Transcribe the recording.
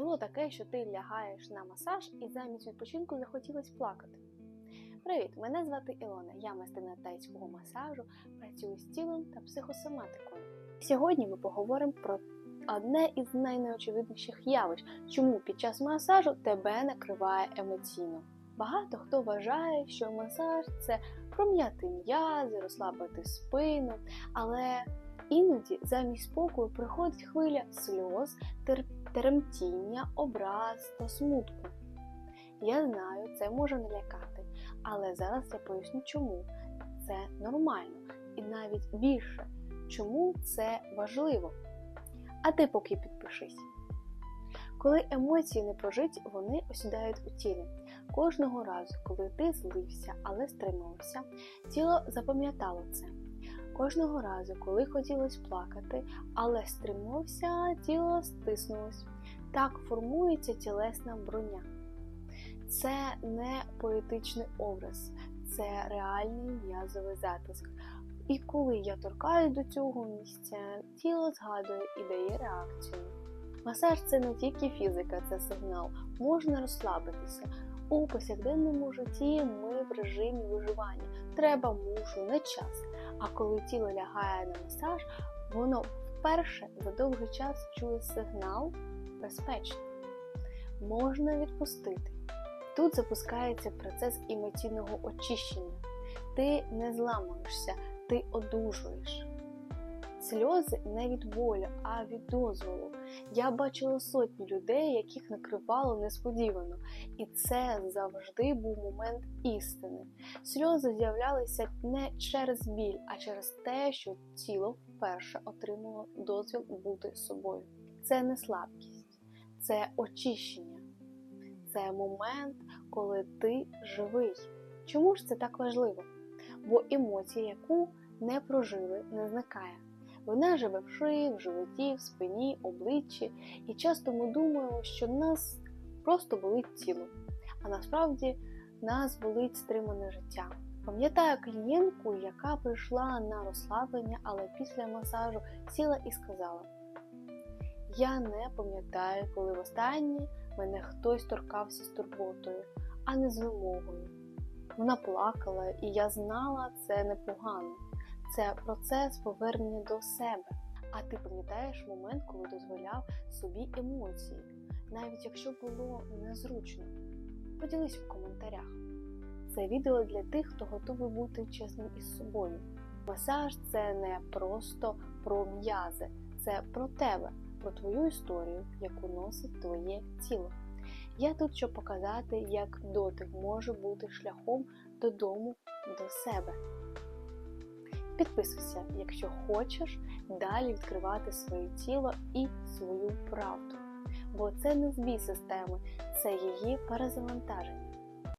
Було таке, що ти лягаєш на масаж і замість відпочинку захотілось плакати. Привіт, мене звати Ілона. Я майстерня тайського масажу, працюю з тілом та психосоматикою. Сьогодні ми поговоримо про одне із найнеочевидніших явищ, чому під час масажу тебе накриває емоційно. Багато хто вважає, що масаж це пром'яти м'язи, розслабити спину, але іноді замість спокою приходить хвиля сльоз, тер- тремтіння, образ та смутку. Я знаю, це може налякати, але зараз я поясню, чому це нормально і навіть більше, чому це важливо. А ти поки підпишись. Коли емоції не прожиті, вони осідають у тілі. Кожного разу, коли ти злився, але стримався, тіло запам'ятало це. Кожного разу, коли хотілося плакати, але стримався, тіло стиснулось. Так формується тілесна броня. Це не поетичний образ, це реальний м'язовий затиск. І коли я торкаюсь до цього місця, тіло згадує і дає реакцію. Масаж це не тільки фізика, це сигнал. Можна розслабитися. У повсякденному житті ми в режимі виживання. Треба мушу на час. А коли тіло лягає на масаж, воно вперше за довгий час чує сигнал безпечно. Можна відпустити. Тут запускається процес емоційного очищення. Ти не зламуєшся, ти одужуєш. Сльози не від болю, а від дозволу. Я бачила сотні людей, яких накривало несподівано, і це завжди був момент істини. Сльози з'являлися не через біль, а через те, що тіло вперше отримало дозвіл бути собою. Це не слабкість, це очищення, це момент, коли ти живий. Чому ж це так важливо? Бо емоція, яку не прожили, не зникає. Вона живе в шиї, в животі, в спині, обличчі, і часто ми думаємо, що нас просто болить тіло, а насправді нас болить стримане життя. Пам'ятаю клієнтку, яка прийшла на розслаблення, але після масажу сіла і сказала: Я не пам'ятаю, коли востаннє мене хтось торкався з турботою, а не з вимогою. Вона плакала, і я знала, це непогано. Це процес повернення до себе. А ти пам'ятаєш момент, коли дозволяв собі емоції, навіть якщо було незручно. Поділись в коментарях. Це відео для тих, хто готовий бути чесним із собою. Масаж це не просто про м'язи, це про тебе, про твою історію, яку носить твоє тіло. Я тут, щоб показати, як дотик може бути шляхом додому до себе. Підписуйся, якщо хочеш далі відкривати своє тіло і свою правду. Бо це не збій системи, це її перезавантаження.